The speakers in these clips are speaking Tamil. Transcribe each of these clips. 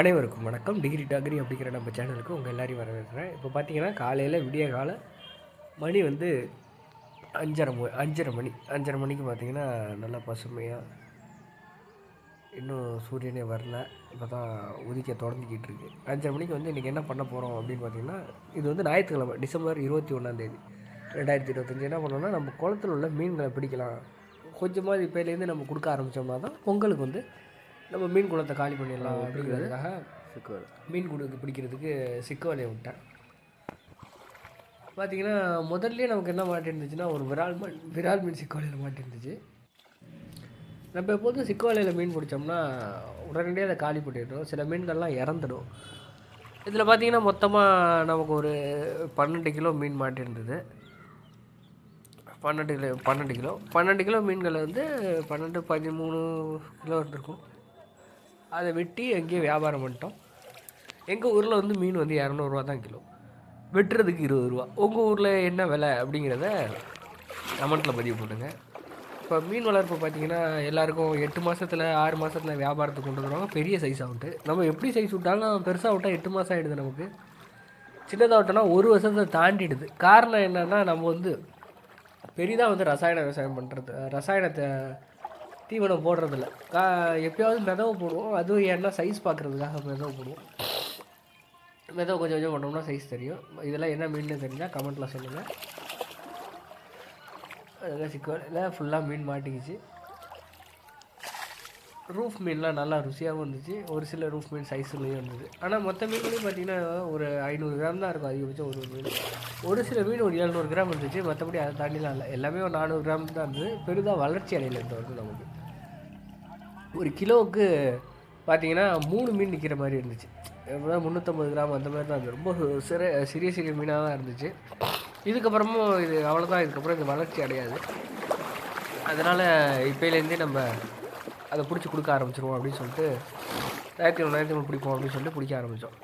அனைவருக்கும் வணக்கம். டிகிரி டாகிரி அப்படிங்கிற நம்ம சேனலுக்கு உங்கள் எல்லாரையும் வரவேற்கிறேன். இப்போ பார்த்தீங்கன்னா காலையில் விடிய கால மணி வந்து அஞ்சரை மணி அஞ்சரை மணி அஞ்சரை மணிக்கு பார்த்தீங்கன்னா நல்லா பசுமையாக இன்னும் சூரியனே வரல. இப்போ தான் உதிக்க தொடங்கிக்கிட்டு இருக்கு. அஞ்சரை மணிக்கு வந்து இன்றைக்கி என்ன பண்ண போகிறோம் அப்படின்னு பார்த்தீங்கன்னா இது வந்து ஞாயிற்றுக்கிழமை டிசம்பர் இருபத்தி ஒன்றாந்தேதி ரெண்டாயிரத்தி இருபத்தஞ்சி என்ன பண்ணோம்னா நம்ம குளத்துல உள்ள மீன்களை பிடிக்கலாம். கொஞ்சமாக இப்போலேருந்து நம்ம கொடுக்க ஆரம்பித்தோம்னா தான் பொங்கலுக்கு வந்து நம்ம மீன் குளத்தை காலி பண்ணிடலாம் அப்படிங்கிறதுக்காக மீன் குடுக்கு பிடிக்கிறதுக்கு சிக்க வலையை விட்டேன். பார்த்தீங்கன்னா முதல்ல நமக்கு என்ன மாட்டிருந்துச்சுன்னா ஒரு விரால் மீன் விரால் மீன் சிக்க வலையில் மாட்டிருந்துச்சு நம்ம எப்போதும் சிக்க வலையில் மீன் பிடிச்சோம்னா உடனடியாக அதை காலி பண்ணிடுறோம். சில மீன்கள்லாம் இறந்துடும். இதில் பார்த்தீங்கன்னா மொத்தமாக நமக்கு ஒரு பன்னெண்டு கிலோ மீன் மாட்டிருந்தது பன்னெண்டு கிலோ பன்னெண்டு கிலோ. பன்னெண்டு கிலோ மீன்களை வந்து பன்னெண்டு பதிமூணு கிலோ இருக்கும் அதை வெட்டி எங்கேயும் வியாபாரம் பண்ணிட்டோம். எங்கள் ஊரில் வந்து மீன் வந்து இரநூறுவா தான் கிலோ. வெட்டுறதுக்கு இருபது ரூபா. உங்கள் ஊரில் என்ன விலை அப்படிங்கிறத கமெண்ட்டில் பதிவு பண்ணுங்க. இப்போ மீன் வளர்ப்பு பார்த்தீங்கன்னா எல்லாருக்கும் எட்டு மாதத்தில் ஆறு மாதத்தில் வியாபாரத்துக்கு கொண்டு வருவாங்க. பெரிய சைஸ் ஆகிட்டு நம்ம எப்படி சைஸ் விட்டாலும் பெருசாக விட்டால் எட்டு மாதம் ஆகிடுது நமக்கு. சின்னதாக விட்டோம்னா ஒரு வருஷத்தை தாண்டிடுது. காரணம் என்னென்னா நம்ம வந்து பெரிதாக வந்து ரசாயன விவசாயம் பண்ணுறது ரசாயனத்தை தீவனம் போடுறதில்ல. கா எப்பயாவது மெதவை போடுவோம். அதுவும் ஏன்னா சைஸ் பார்க்குறதுக்காக மெதவை போடுவோம். மெதவை கொஞ்சம் கொஞ்சம் பண்ணோம்னா சைஸ் தெரியும். இதெல்லாம் என்ன மீன் தெரிஞ்சால் கமெண்ட்டில் சொல்லுங்கள் அதெல்லாம் சிக்கல் ஃபுல்லாக மீன் மாட்டிக்கிச்சு. ரூஃப் மீன்லாம் நல்லா ருசியாகவும் இருந்துச்சு. ஒரு சில ரூஃப் மீன் சைஸ்லேயும் இருந்தது. ஆனால் மொத்த மீன்களையும் பார்த்தீங்கன்னா ஒரு ஐநூறு கிராம் தான் இருக்கும் அதிகபட்சம் ஒரு மீன். ஒரு சில மீன் ஒரு எழுநூறு கிராம் இருந்துச்சு. மற்றபடி அதை தாண்டிலாம் இல்லை. எல்லாமே ஒரு நானூறு கிராம் தான் இருந்தது. பெரிதாக வளர்ச்சி அடையில் இருந்த வரைக்கும் நமக்கு. ஒரு கிலோவுக்கு பார்த்தீங்கன்னா மூணு மீன் நிற்கிற மாதிரி இருந்துச்சு. எப்படின்னா முந்நூற்றம்பது கிராம் அந்த மாதிரி தான் இருந்தது. ரொம்ப சிற சிறிய சிறிய மீனாக தான் இருந்துச்சு. இதுக்கப்புறமும் இது அவ்வளோதான் இதுக்கப்புறம் இது வளர்ச்சி அடையாது. அதனால் இப்போலேருந்தே நம்ம அதை பிடிச்சி கொடுக்க ஆரம்பிச்சிருவோம் அப்படின்னு சொல்லிட்டு ஞாயிற்று ஞாயிற்று பிடிப்போம் அப்படின்னு சொல்லிட்டு பிடிக்க ஆரம்பித்தோம்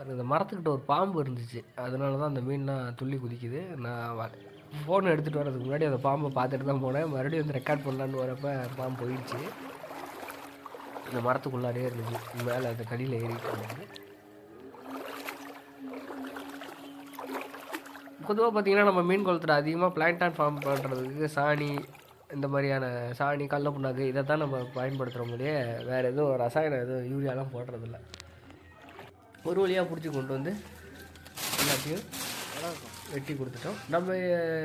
அது இந்த மரத்துக்கிட்ட ஒரு பாம்பு இருந்துச்சு. அதனால தான் அந்த மீன்லாம் துள்ளி குதிக்குது. நான் ஃபோன் எடுத்துகிட்டு வரதுக்கு முன்னாடி அந்த பாம்பை பார்த்துட்டு தான் போனேன். மறுபடியும் வந்து ரெக்கார்ட் பண்ணலான்னு வரப்போ பாம்பு போயிடுச்சு. இந்த மரத்துக்குள்ளாரே இருந்துச்சு. மேலே அந்த கடியில் ஏறிட்டு இருந்தது பொதுவாக பார்த்தீங்கன்னா நம்ம மீன் குளத்தில் அதிகமாக பிளான்டான் ஃபார்ம் பண்ணுறதுக்கு சாணி இந்த மாதிரியான சாணி கடல புண்ணாக்கு இதை தான் நம்ம பயன்படுத்துகிற முடியே வேறு எதுவும் ரசாயனம் எதுவும் யூரியாலாம் போடுறதில்ல. ஒரு வழியாக பிடிச்சி கொண்டு வந்து எல்லாத்தையும் வெட்டி கொடுத்துட்டோம். நம்ம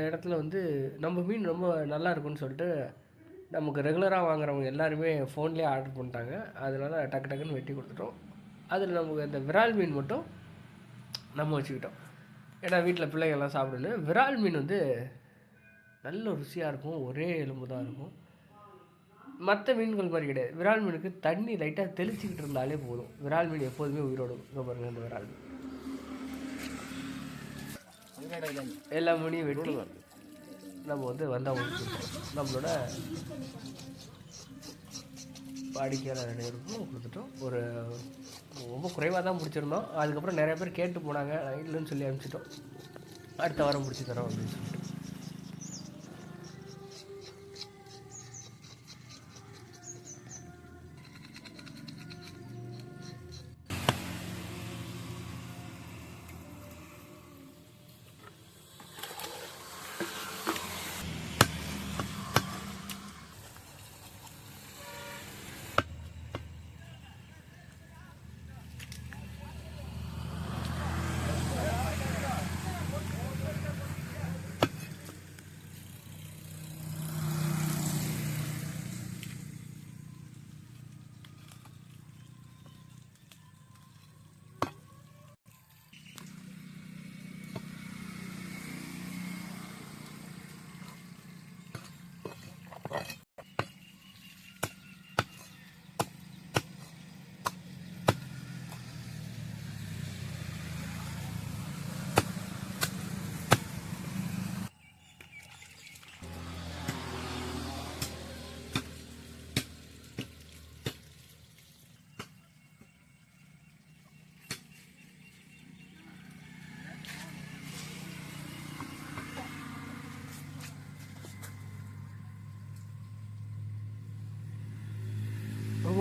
இடத்துல வந்து நம்ம மீன் ரொம்ப நல்லா இருக்குன்னு சொல்லிட்டு நமக்கு ரெகுலராக வாங்குறவங்க எல்லாருமே ஃபோன்லேயே ஆர்டர் பண்ணிட்டாங்க. அதனால் டக்கு டக்குன்னு வெட்டி கொடுத்துட்டோம். அதில் நமக்கு அந்த விரால் மீன் மட்டும் நம்ம வச்சுக்கிட்டோம். ஏன்னா வீட்டில் பிள்ளைங்கள்லாம் சாப்பிடணும் விரால் மீன் வந்து நல்ல ருசியாக இருக்கும் ஒரே எலும்பு தான் இருக்கும். மற்ற மீன்கள் மாதிரி கிடையாது. விரால் மீனுக்கு தண்ணி லைட்டாக தெளிச்சிக்கிட்டு இருந்தாலே போதும். விரால் மீன் எப்போதுமே உயிரோடு இங்கே பாருங்கள் இந்த விரால் மீன். எல்லா மீனையும் வெட்டி நம்ம வந்து வந்தால் கொடுத்துருக்கோம் நம்மளோட வாடிக்கையாளர் அனைவருக்கும் கொடுத்துட்டோம். ஒரு ரொம்ப குறைவாக தான் பிடிச்சிருந்தோம் அதுக்கப்புறம் நிறைய பேர் கேட்டு போனாங்க இல்லைன்னு சொல்லி அனுப்பிச்சிட்டோம். அடுத்த வாரம் முடிச்சு தரோம். அப்படின்னு சொல்லிட்டு.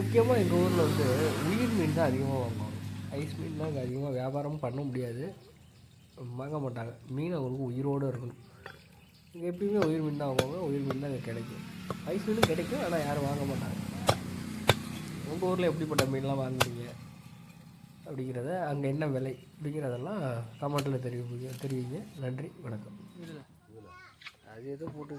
முக்கியமாக எங்கள் ஊரில் வந்து உயிர் மீன் தான் அதிகமாக வாங்குவாங்க. ஐஸ் மீன் தான் இங்கே அதிகமாக வியாபாரமும் பண்ண முடியாது. வாங்க மாட்டாங்க. மீன் அவங்களுக்கு உயிரோடு இருக்கணும். இங்கே எப்பயுமே உயிர் மீன் தான் வாங்குவாங்க. உயிர் மீன் தான் இங்கே கிடைக்கும். ஐஸ் மீனும் கிடைக்கும். ஆனால் யாரும் வாங்க மாட்டாங்க. உங்கள் ஊரில் எப்படிப்பட்ட மீன்லாம் வாங்குவீங்க? அப்படிங்கிறத அங்கே என்ன விலை அப்படிங்கிறதெல்லாம் கமெண்ட்டில் தெரிவிங்க தெரிவிங்க. நன்றி. வணக்கம். அது ஏதோ போட்டு